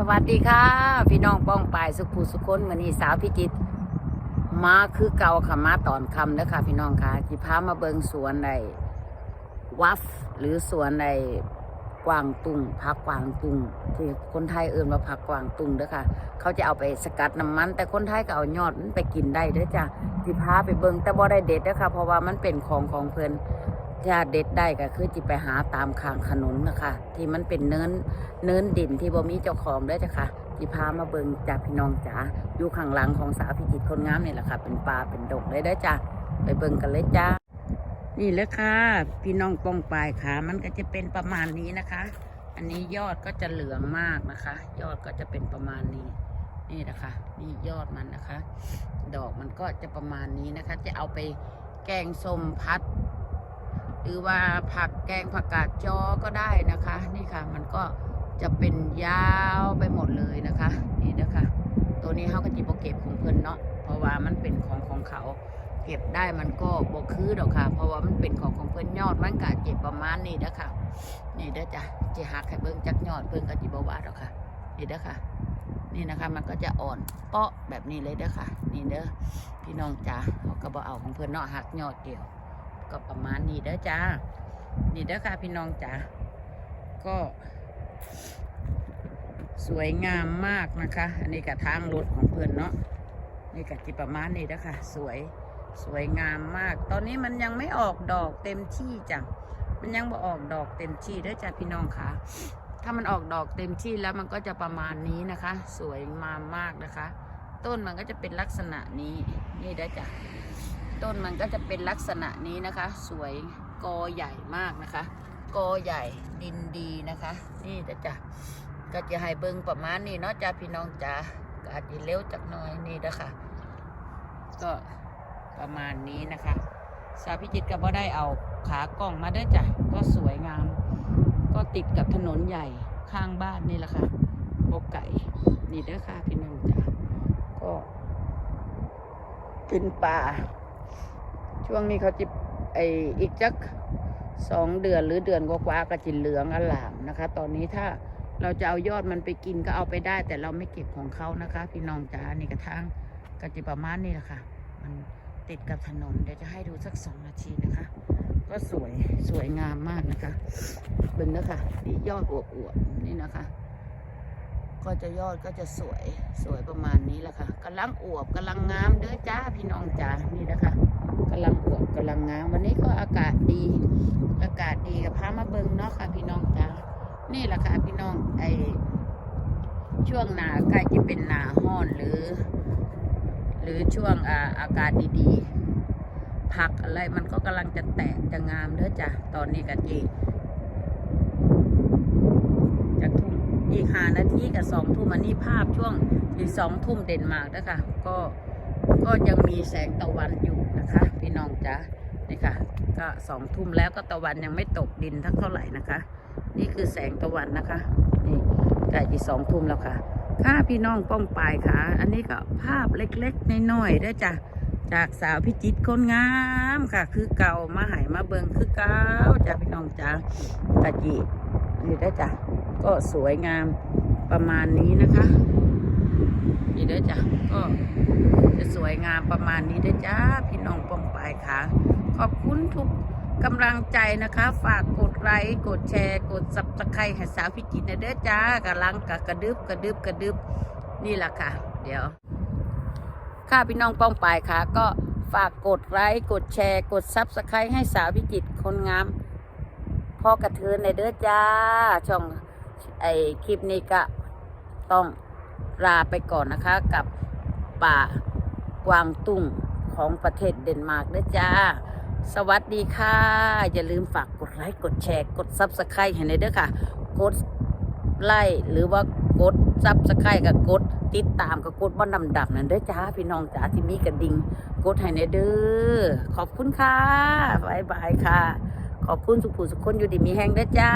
สวัสดีค่ะ พี่น้องป้องปายสุขภูสุคนมือนี้สาวพิจิตรมาคือเก่าค่ะมาตอนคำเด้อค่ะ พี่น้องค่ะจิพามาเบิงสวนในวัฟหรือสวนในกวางตุงพักกวางตุงที่คนไทยเอื่นว่าพักกวางตุงเด้อค่ะ เขาจะเอาไปสกัดน้ำมัน แต่คนไทยก็เอายอดมันไปกินได้เด้อจ้ะจิพาไปเบิงแต่บ่ได้เด็ดเด้อค่ะ เพราะว่ามันเป็นของของเพิ่น ถ้าเด็ดได้ก็คือจิไปหาตามข้างถนนนะคะ ที่มันเป็นเนินเนินดินที่บ่มีเจ้าของเด้จ้ะค่ะจิพามาเบิงจ้าพี่น้องจ๋าอยู่ข้างหลังของสาวพิจิตรคนงามนี่แหละค่ะ เป็นป่าเป็นดงเลยเด้จ้าไปเบิงกันเลยจ้านี่เลยค่ะ พี่น้องป้องปลายขามันก็จะเป็นประมาณนี้นะคะ อันนี้ยอดก็จะเหลืองมากนะคะ ยอดก็จะเป็นประมาณนี้นี่นะคะนี่ยอดมันนะคะ ดอกมันก็จะประมาณนี้นะคะ จะเอาไปแกงส้มพัด หรือว่าผักแกงผักกาดจอก็ได้นะคะ นี่ค่ะมันก็จะเป็นยาวไปหมดเลยนะคะ นี่นะคะ ตัวนี้เขาก็จิบเก็บของเพิ่นเนาะเพราะว่ามันเป็นของของเขา เก็บได้มันก็บกคือดอกค่ะ เพราะว่ามันเป็นของของเพิ่นยอดมันกะเจ็บประมาณนี้นะคะนี่เด้อจ้ะจะหักให้เบิ่งจักยอดเพิ่นก็จิบว่าดอกค่ะนี่เด้อค่ะ นี่นะคะมันก็จะอ่อนเปาะแบบนี้เลยเด้อค่ะ นี่เด้อพี่น้องจ๋าเขาก็บอเอาของเพิ่นเนาะหักยอดเดียว ก็ประมาณนี้เด้อจ้า นี่เด้อค่ะพี่น้องจ๋า ก็ สวยงามมากนะคะ อันนี้กับทางรถของเพื่อนเนาะ นี่กับที่ประมาณนี้เด้อค่ะ สวย สวยงามมาก ตอนนี้มันยังไม่ออกดอกเต็มที่จ้ะ มันยังบ่ออกดอกเต็มที่เด้อจ้ะพี่น้องค่ะ ถ้ามันออกดอกเต็มที่แล้วมันก็จะประมาณนี้นะคะ สวยงามมากนะคะ ต้นมันก็จะเป็นลักษณะนี้ นี่เด้อจ้ะ ต้นมันก็จะเป็นลักษณะนี้นะคะ สวยกอใหญ่มากนะคะ กอใหญ่ดินดีนะคะ นี่เด้อจ้ะก็จะให้เบิ่งประมาณนี้เนาะจ้าพี่น้องจ้าก็อาจจะเร็วจักหน่อยนี่เด้อค่ะก็ประมาณนี้นะคะ สาพิจิตก็บ่ได้เอาขากล้องมาด้อจ้ะก็สวยงาม ก็ติดกับถนนใหญ่ข้างบ้านนี่แหละค่ะบกไก่นี่เด้อค่ะพี่น้องจ้าก็เป็นป่า ช่วงนี้เขาจะไออีกจักสองเดือนหรือเดือนกว่าๆก็จะเหลืองอลามนะคะ ตอนนี้ถ้าเราจะเอายอดมันไปกินก็เอาไปได้ แต่เราไม่เก็บของเขานะคะ พี่น้องจ๋านี่กระทั่งก็จะประมาณนี้แหละค่ะ มันติดกับถนนเดี๋ยวจะให้ดูสักสองนาทีนะคะ ก็สวยสวยงามมากนะคะเบิ่งนะคะนี่ยอดอวบๆนี่นะคะ ก็จะยอดก็จะสวยสวยประมาณนี้แหละค่ะกำลังอวบกำลังงามเด้อจ้าพี่น้องจ๋านี่นะคะกำลังอวบกำลังงาม วันนี้ก็อากาศดี อากาศดีกับพามาเบิงเนาะค่ะ พี่น้องจ๋านี่แหละค่ะพี่น้องไอช่วงหนาใกล้จะเป็นหนาห้อนหรือ หรือช่วงอาอากาศดีๆผักอะไรมันก็กำลังจะแตกจะงามเด้อจ้ะตอนนี้กะจีจากทุ่ม อีกหานาทีกับสองทุ่มอันนี้ภาพช่วงอีกสองทุ่มเด่นมากนะคะก็ก็ยังมีแสงตะวันอยู่นะคะ พี่น้องจ้ะนี่ค่ะ ก็สองทุ่มแล้วก็ตะวันยังไม่ตกดินทักเท่าไหร่นะคะ นี่คือแสงตะวันนะคะนี่ใกล้จะสองทุ่มแล้วค่ะ ค่ะพี่น้องป้องปลายค่ะ อันนี้ก็ภาพเล็กๆน้อยๆได้จ้ะจากสาวพิจิตคนงามค่ะ คือเก่ามาหายมาเบิงคือเก่าจ้ะพี่น้องจ้ะตะจี นี่ได้จ้ะ ก็สวยงามประมาณนี้นะคะ นี่ได้จ้ะ ก็จะสวยงามประมาณนี้ได้จ้า พี่น้องป้องปลายค่ะ ขอบคุณทุกกำลังใจนะคะ ฝากกดไลค์กดแชร์ กดซับสไครต์ให้สาวพิจิตรนะเด้อจ้ากำลังกะกระดึบกระดึบกระดึบนี่แหละค่ะ เดี๋ยว ค่ะพี่น้องป้องปลายค่ะ ก็ฝากกดไลค์กดแชร์ กดซับสไครต์ให้สาวพิจิตรคนงาม พ่อกระเทือนในเด้อจ้า ช่องไอคลิปนี้ก็ต้องลาไปก่อนนะคะ กับป่ากวางตุ้งของประเทศเดนมาร์กเด้อจ้า สวัสดีค่ะ อย่าลืมฝากกดไลค์กดแชร์กดซับสไครต์ให้ในเด้อค่ะ กดไลค์หรือว่ากดซับสไครต์กับกดติดตามกับกดบ้านดำๆนั่นเด้อจ้า พี่น้องจ้าที่มีกระดิ่งกดให้ในเด้อขอบคุณค่ะบายบายค่ะ ขอบคุณสุขผู้สุขคนอยู่ดีมีแห้งด้วยจ้า